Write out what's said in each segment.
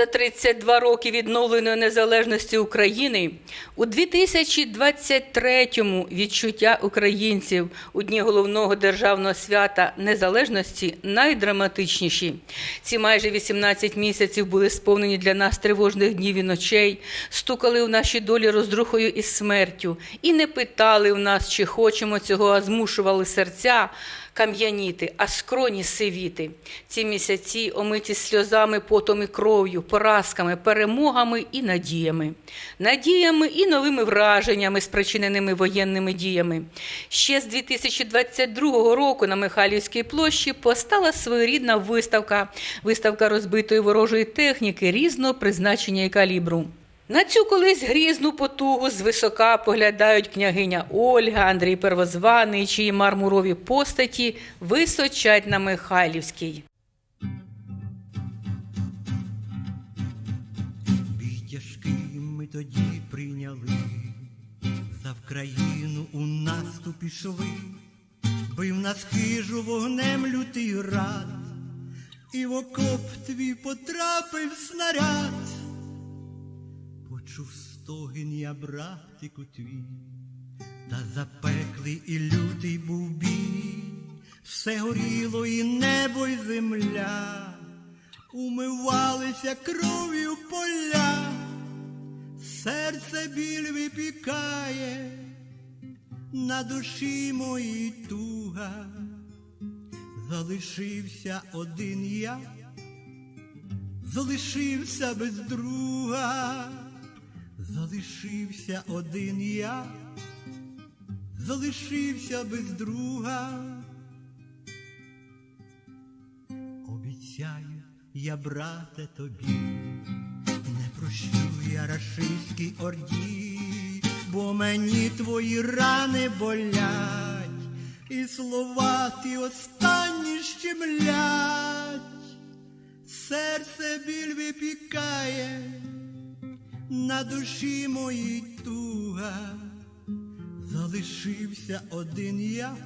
за 32 роки відновленої незалежності України, у 2023-му відчуття українців у дні головного державного свята незалежності найдраматичніші. Ці майже 18 місяців були сповнені для нас тривожних днів і ночей, стукали в наші долі роздрухою і смертю, і не питали в нас, чи хочемо цього, а змушували серця кам'яніти, а скроні сивіти. Ці місяці омиті сльозами, потом і кров'ю, поразками, перемогами і надіями, надіями і новими враженнями, спричиненими воєнними діями. Ще з 2022 року на Михайлівській площі постала своєрідна виставка, виставка розбитої ворожої техніки різного призначення і калібру. На цю колись грізну потугу звисока поглядають княгиня Ольга, Андрій Первозваний, чиї мармурові постаті височать на Михайлівській. Бій тяжкий ми тоді прийняли, за Вкраїну у наступ пішли, бив нас хижу вогнем лютий рад, і в окоп твій потрапив снаряд, почув стогін я, братику твій, та запеклий і лютий був бій, все горіло і небо, і земля. Умивалися кров'ю поля, серце біль випікає, на душі моїй туга, залишився один я, залишився без друга, залишився один я, залишився без друга. Обіцяю я, брате, тобі, не прощу я рашистській орді, бо мені твої рани болять, і слова ті останні щемлять, серце біль випікає, на душі моїй туга, залишився один я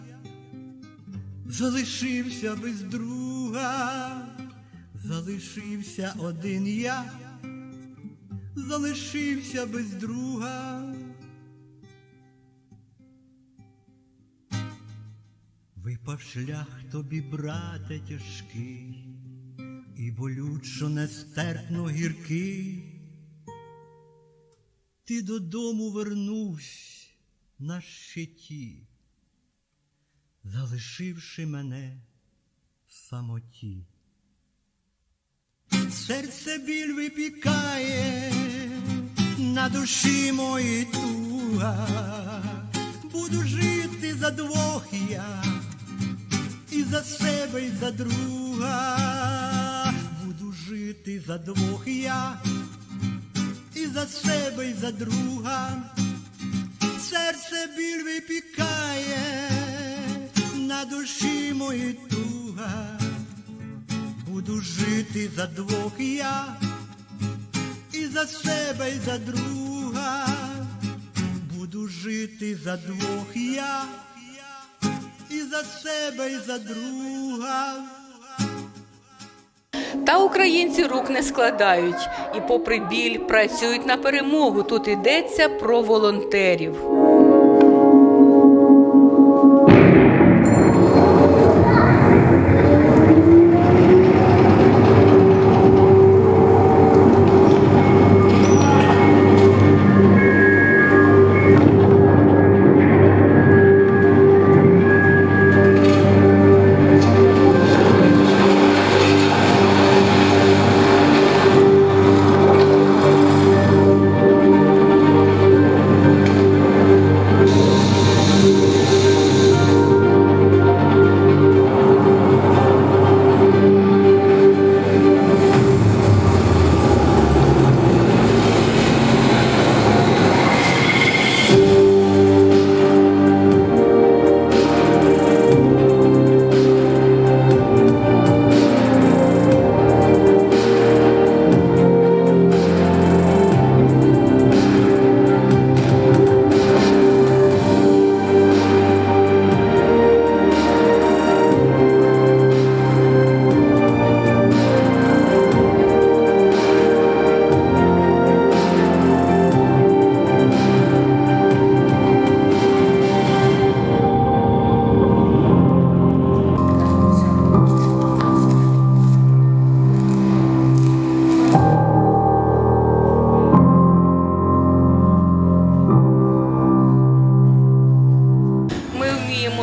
залишився без друга, залишився один я, залишився без друга. Випав шлях тобі, брате, тяжкий, і болючо нестерпно гіркий. Ти додому вернувся на щиті залишивши мене в самоті. Серце біль випікає, на душі моїй туга, буду жити за двох я, і за себе, і за друга, буду жити за двох я, за себе, і за друга, серце біль випікає на душі моїй туга, буду жити за двох я, і за себе, і за друга, буду жити за двох я, і за себе, і за друга. Та українці рук не складають і, попри біль, працюють на перемогу. Тут йдеться про волонтерів.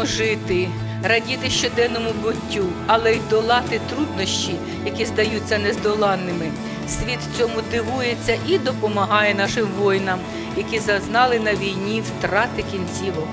Маємо жити, радіти щоденному буттю, але й долати труднощі, які здаються нездоланними. Світ цьому дивується і допомагає нашим воїнам, які зазнали на війні втрати кінцівок.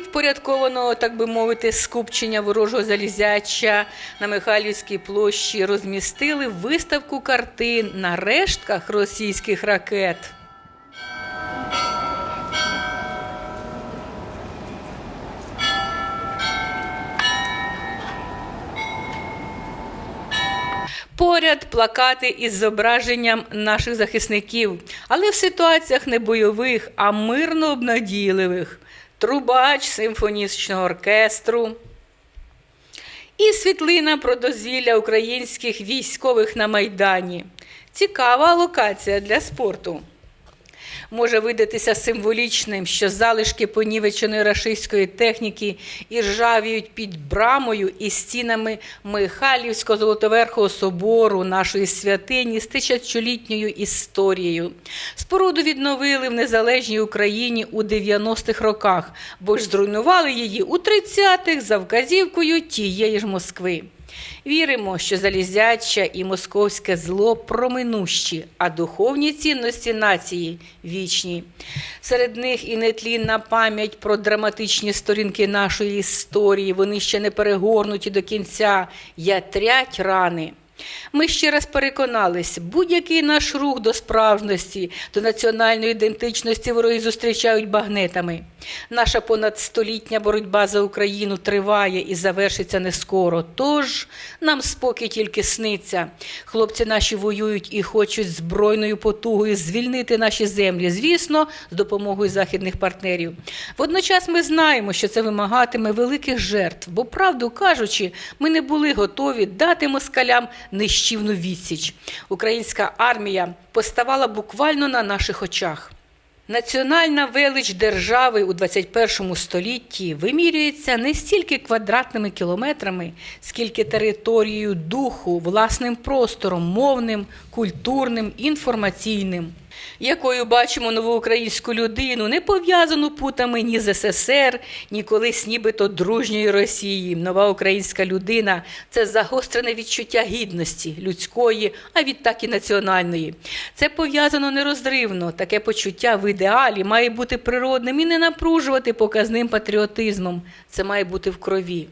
Впорядкованого, так би мовити, скупчення ворожого залізяча на Михайлівській площі розмістили виставку картин на рештках російських ракет. Поряд плакати із зображенням наших захисників, але в ситуаціях не бойових, а мирно обнадійливих. Трубач симфонічного оркестру. І світлина про дозвілля українських військових на Майдані. Цікава локація для спорту. Може видатися символічним, що залишки понівеченої рашистської техніки і ржавіють під брамою і стінами Михайлівського золотоверхого собору нашої святині з тисячолітньою історією. Споруду відновили в незалежній Україні у 90-х роках, бо ж зруйнували її у 30-х за вказівкою тієї ж Москви. Віримо, що залізяча і московське зло проминущі, а духовні цінності нації вічні. Серед них і нетлінна пам'ять про драматичні сторінки нашої історії. Вони ще не перегорнуті до кінця, ятрять рани. Ми ще раз переконались, будь-який наш рух до справжності, до національної ідентичності вороги зустрічають багнетами. Наша понадстолітня боротьба за Україну триває і завершиться не скоро. Тож нам спокій тільки сниться. Хлопці наші воюють і хочуть збройною потугою звільнити наші землі, звісно, з допомогою західних партнерів. Водночас ми знаємо, що це вимагатиме великих жертв, бо, правду кажучи, ми не були готові дати москалям нищівну відсіч. Українська армія поставала буквально на наших очах. Національна велич держави у 21 столітті вимірюється не стільки квадратними кілометрами, скільки територією духу, власним простором, мовним, культурним, інформаційним. Якою бачимо нову українську людину, не пов'язану путами ні з СССР, ні колись нібито дружньої Росії. Нова українська людина це загострене відчуття гідності людської, а відтак і національної. Це пов'язано нерозривно. Таке почуття в ідеалі має бути природним і не напружувати показним патріотизмом. Це має бути в крові.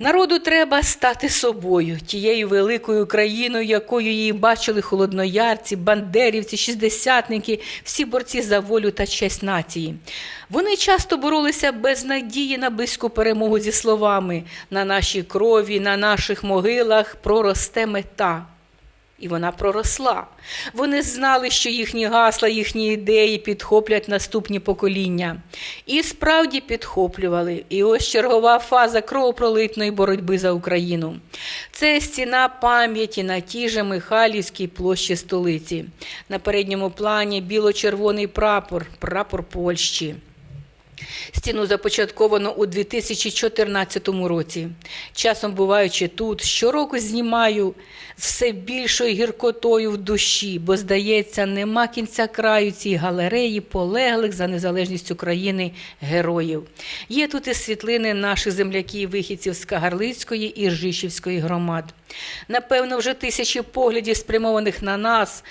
Народу треба стати собою, тією великою країною, якою її бачили холодноярці, бандерівці, шістдесятники, всі борці за волю та честь нації. Вони часто боролися без надії на близьку перемогу зі словами на нашій крові, на наших могилах проросте мета. І вона проросла. Вони знали, що їхні гасла, їхні ідеї підхоплять наступні покоління. І справді підхоплювали. І ось чергова фаза кровопролитної боротьби за Україну. Це стіна пам'яті на тій же Михайлівській площі столиці. На передньому плані біло-червоний прапор, прапор Польщі. Стіну започатковано у 2014 році. Часом, буваючи тут, щороку знімаю з все більшою гіркотою в душі, бо, здається, нема кінця краю цій галереї полеглих за незалежність України героїв. Є тут і світлини наших земляків, вихідців з Кагарлицької і Ржищівської громад. Напевно, вже тисячі поглядів, спрямованих на нас.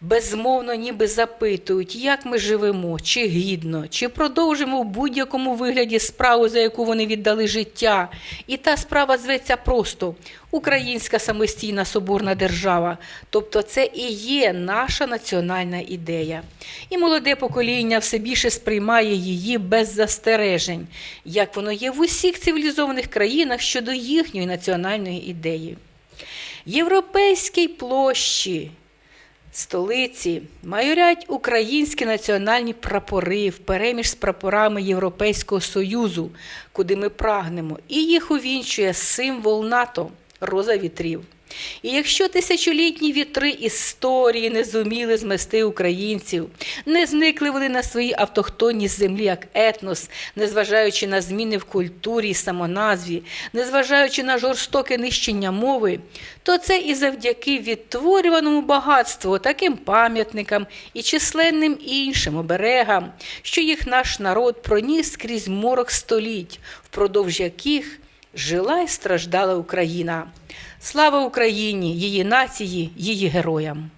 Безмовно, ніби запитують, як ми живемо, чи гідно, чи продовжимо в будь-якому вигляді справу, за яку вони віддали життя. І та справа зветься просто Українська самостійна соборна держава. Тобто це і є наша національна ідея. І молоде покоління все більше сприймає її без застережень, як воно є в усіх цивілізованих країнах щодо їхньої національної ідеї. Європейській площі столиці майорять українські національні прапори впереміж з прапорами Європейського Союзу, куди ми прагнемо, і їх увінчує символ НАТО роза вітрів. І якщо тисячолітні вітри історії не зуміли змести українців, не зникли вони на своїй автохтонній землі як етнос, незважаючи на зміни в культурі і самоназві, незважаючи на жорстоке нищення мови, то це і завдяки відтворюваному багатству, таким пам'ятникам і численним іншим оберегам, що їх наш народ проніс крізь морок століть, впродовж яких жила і страждала Україна. Слава Україні, її нації, її героям!